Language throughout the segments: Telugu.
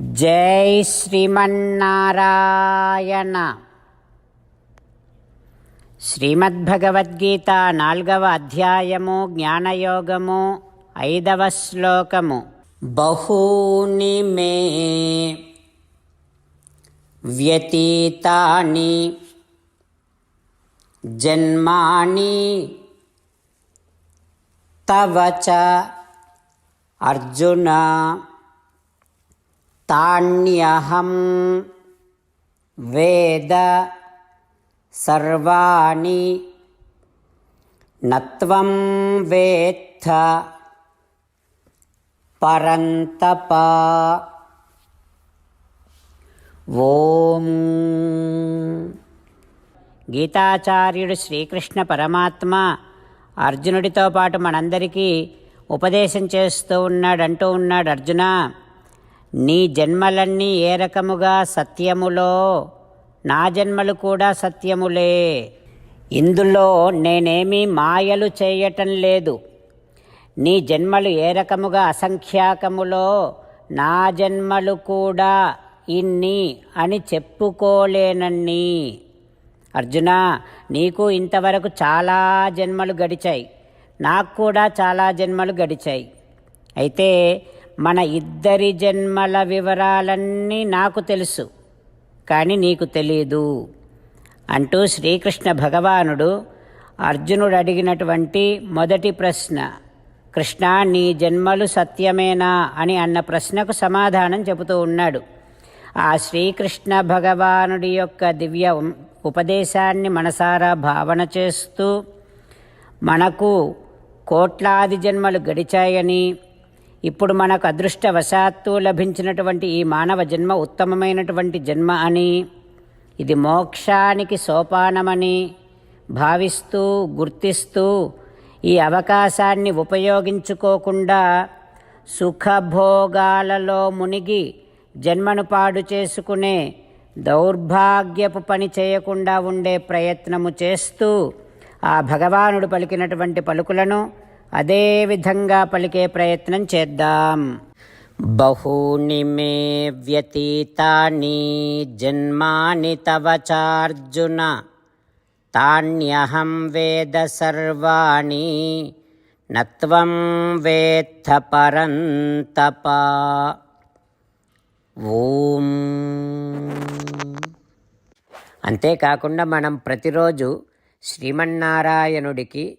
జై శ్రీమన్నారాయణ. శ్రీమద్భగవద్గీత నాల్గవ అధ్యాయము జ్ఞానయోగము ఐదవ శ్లోకము. బహూని మే వ్యతీతాని జన్మాని తవచ చ అర్జున తాణ్యహం వేద సర్వాణి నత్వం వేత్త పరంతప. ఓం. గీతాచార్యుడు శ్రీకృష్ణ పరమాత్మ అర్జునుడితో పాటు మనందరికీ ఉపదేశం చేస్తూ ఉన్నాడంటూ ఉన్నాడు అర్జున. నీ జన్మలన్నీ ఏ రకముగా సత్యములో? నా జన్మలు కూడా సత్యములే. ఇందులో నేనేమీ మాయలు చేయటం లేదు. నీ జన్మలు ఏ రకముగా అసంఖ్యాకములో? నా జన్మలు కూడా ఇన్ని అని చెప్పుకోలేనన్ని. అర్జున నీకు ఇంతవరకు చాలా జన్మలు గడిచాయి. నాకు కూడా చాలా జన్మలు గడిచాయి. అయితే మన ఇద్దరి జన్మల వివరాలన్నీ నాకు తెలుసు కానీ నీకు తెలీదు అంటూ శ్రీకృష్ణ భగవానుడు అర్జునుడు అడిగినటువంటి మొదటి ప్రశ్న కృష్ణ నీ జన్మలు సత్యమేనా? అని అన్న ప్రశ్నకు సమాధానం చెబుతూ ఉన్నాడు. ఆ శ్రీకృష్ణ భగవానుడి యొక్క దివ్య ఉపదేశాన్ని మనసారా భావన చేస్తూ మనకు కోట్లాది జన్మలు గడిచాయని ఇప్పుడు మనకు అదృష్టవశాత్తు లభించినటువంటి ఈ మానవ జన్మ ఉత్తమమైనటువంటి జన్మ అని ఇది మోక్షానికి సోపానమని భావిస్తూ గుర్తిస్తూ ఈ అవకాశాన్ని ఉపయోగించుకోకుండా సుఖభోగాలలో మునిగి జన్మను పాడు చేసుకునే దౌర్భాగ్యపు పని చేయకుండా ఉండే ప్రయత్నము చేస్తూ ఆ భగవానుడు పలికినటువంటి పలుకులను అదే విధంగా పలికే ప్రయత్నం చేద్దాం. బహూని మే వ్యతీతాని జన్మాని తవ చార్జున తాణ్యహం వేద సర్వాణి నత్వం వేత్త పరంతప. ఓం. అంతేకాకుండా మనం ప్రతిరోజు శ్రీమన్నారాయణుడికి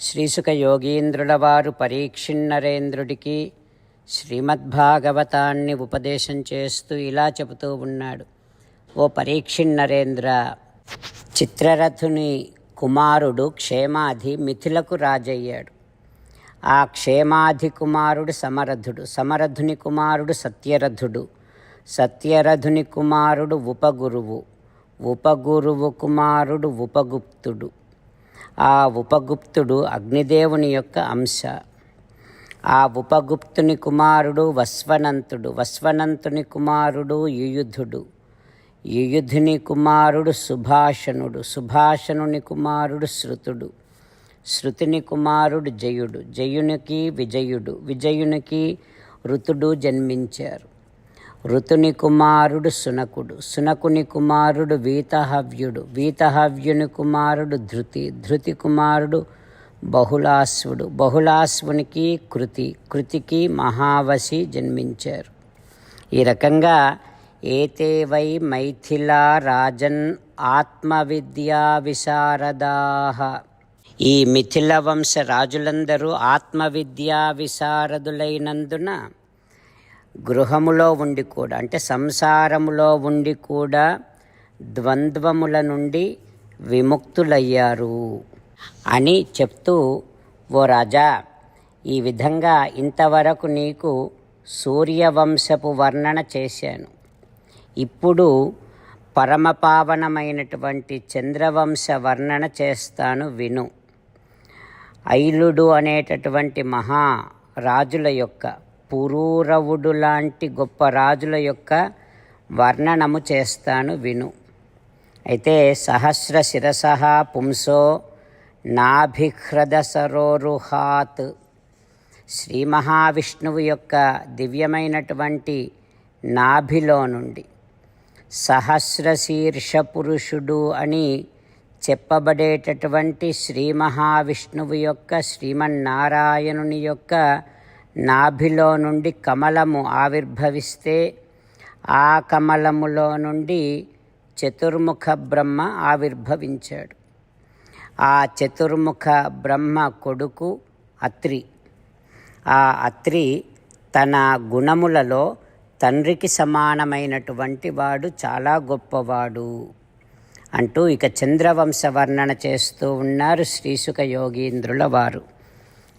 శ్రీసుక యోగీంద్రుల వారు పరీక్షిన్నరేంద్రుడికి శ్రీమద్భాగవతాన్ని ఉపదేశం చేస్తూ ఇలా చెబుతూ ఉన్నాడు. ఓ పరీక్షిన్నరేంద్ర చిత్రరథుని కుమారుడు క్షేమాధి మిథిలకు రాజయ్యాడు. ఆ క్షేమాధి కుమారుడు సమరథుడు సమరథుని కుమారుడు సత్యరథుడు సత్యరథుని కుమారుడు ఉపగురువు ఉపగురువు కుమారుడు ఉపగుప్తుడు. ఆ ఉపగుప్తుడు అగ్నిదేవుని యొక్క అంశ. ఆ ఉపగుప్తుని కుమారుడు వస్వనంతుడు. వస్వనంతుని కుమారుడు యుయుధుడు. యుయుధుని కుమారుడు సుభాషణుడు. సుభాషణుని కుమారుడు శృతుడు. శృతిని కుమారుడు జయుడు. జయునికి విజయుడు. విజయునికి ఋతుడు జన్మించారు. ఋతుని కుమారుడు సునకుడు సునకుని కుమారుడు వీతహవ్యుడు వీతహవ్యుని కుమారుడు ధృతి ధృతి కుమారుడు బహుళాశ్వుడు బహుళాశ్వునికి కృతి కృతికి మహావశి జన్మించారు. ఈ రకంగా ఏతే వై మైథిలా రాజన్ ఆత్మవిద్యా విశారదాహ ఈ మిథిల వంశ రాజులందరూ ఆత్మవిద్యా విశారదులైనందున గృహములో ఉండి కూడా అంటే సంసారములో ఉండి కూడా ద్వంద్వముల నుండి విముక్తులయ్యారు అని చెప్తూ ఓ రాజా ఈ విధంగా ఇంతవరకు నీకు సూర్యవంశపు వర్ణన చేశాను. ఇప్పుడు పరమపావనమైనటువంటి చంద్రవంశ వర్ణన చేస్తాను విను. ఐలుడు అనేటటువంటి మహా రాజుల యొక్క పురూరవుడు లాంటి గొప్ప రాజుల యొక్క వర్ణనము చేస్తాను విను. అయితే సహస్ర శిరస పుంసో నాభిహ్రద సరోరుహాత్ శ్రీ మహావిష్ణువు యొక్క దివ్యమైనటువంటి నాభిలో నుండి సహస్ర శీర్ష పురుషుడు అని చెప్పబడేటటువంటి శ్రీ మహావిష్ణువు యొక్క శ్రీమన్నారాయణుని యొక్క నాభిలో నుండి కమలము ఆవిర్భవిస్తే ఆ కమలములో నుండి చతుర్ముఖ బ్రహ్మ ఆవిర్భవించాడు. ఆ చతుర్ముఖ బ్రహ్మ కొడుకు అత్రి. ఆ అత్రి తన గుణములలో తండ్రికి సమానమైనటువంటి వాడు చాలా గొప్పవాడు అంటూ ఇక చంద్రవంశ వర్ణన చేస్తూ ఉన్నారు శ్రీసుఖ యోగీంద్రుల వారు.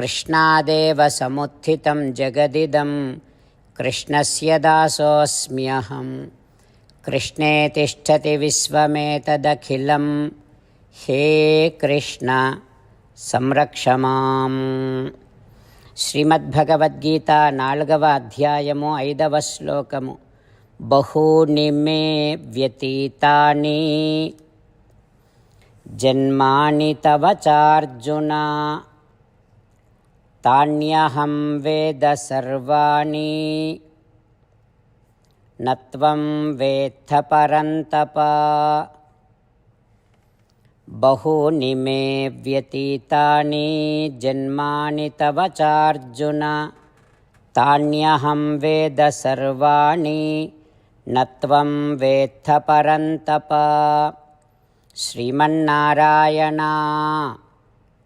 నమ కృష్ణాదేవ సముత్థితం జగదిదం కృష్ణస్య దాసోऽస్మ్యహం కృష్ణే తిష్టతి విశ్వమేతదఖిలం హే కృష్ణ సంరక్షమాం శ్రీమద్భగవద్గీత నాలుగవ అధ్యాయము ఐదవ శ్లోకము బహూని మే వ్యతీతాని జన్మాని తవ చార్జున तान्यहं वेद सर्वाणि। न त्वं वेत्थ परन्तप। बहूनि मे व्यतीतानि जन्मानि तव चार्जुन। तान्यहं वेद सर्वाणि। न त्वं वेत्थ परन्तप। श्रीमन्नारायणा।